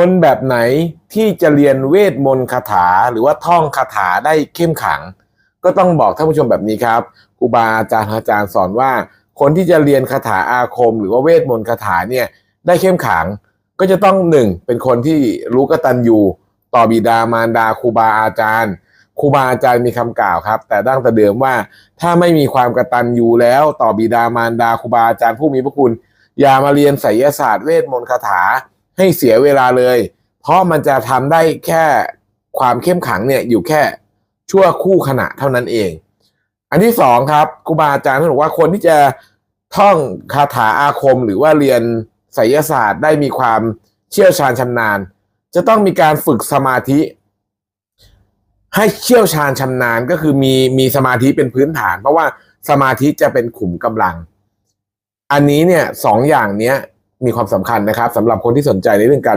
คนแบบไหนที่จะเรียนเวทมนต์คาถาหรือว่าท่องคาถาได้เข้มขัง ก็ต้องบอกท่านผู้ชมแบบนี้ครับครูบาอาจารย์อาจารย์สอนว่า คนที่จะเรียนคาถาอาคม หรือว่าเวทมนต์คาถาเนี่ยได้เข้มขัง ก็จะต้องหนึ่งเป็นคนที่รู้กตัญญูต่อบิดามารดาครูบาอาจารย์ครูบาอาจารย์มีคำกล่าวครับ แต่ดั้งแต่เดิมว่าถ้าไม่มีความกตัญญูแล้วต่อบิดามารดาครูบาอาจารย์ผู้มีพระคุณ อย่ามาเรียนไสยศาสตร์เวทมนต์คาถา ให้เสียเวลาเลย เพราะมันจะทำได้แค่ความเข้มขังเนี่ยอยู่แค่ชั่วคู่ขณะเท่านั้นเอง อันที่สองครับครูบาอาจารย์ท่านบอกว่าคนที่จะท่องคาถาอาคมหรือว่าเรียนไสยศาสตร์ได้มีความเชี่ยวชาญชำนาญ จะต้องมีการฝึกสมาธิ ให้เชี่ยวชาญชำนาญก็คือมีมีสมาธิเป็นพื้นฐาน เพราะว่าสมาธิจะเป็นขุมกำลัง อันนี้เนี่ยสองอย่างเนี้ย มีความสำคัญนะครับสำหรับคนที่สนใจในเรื่องการเรียน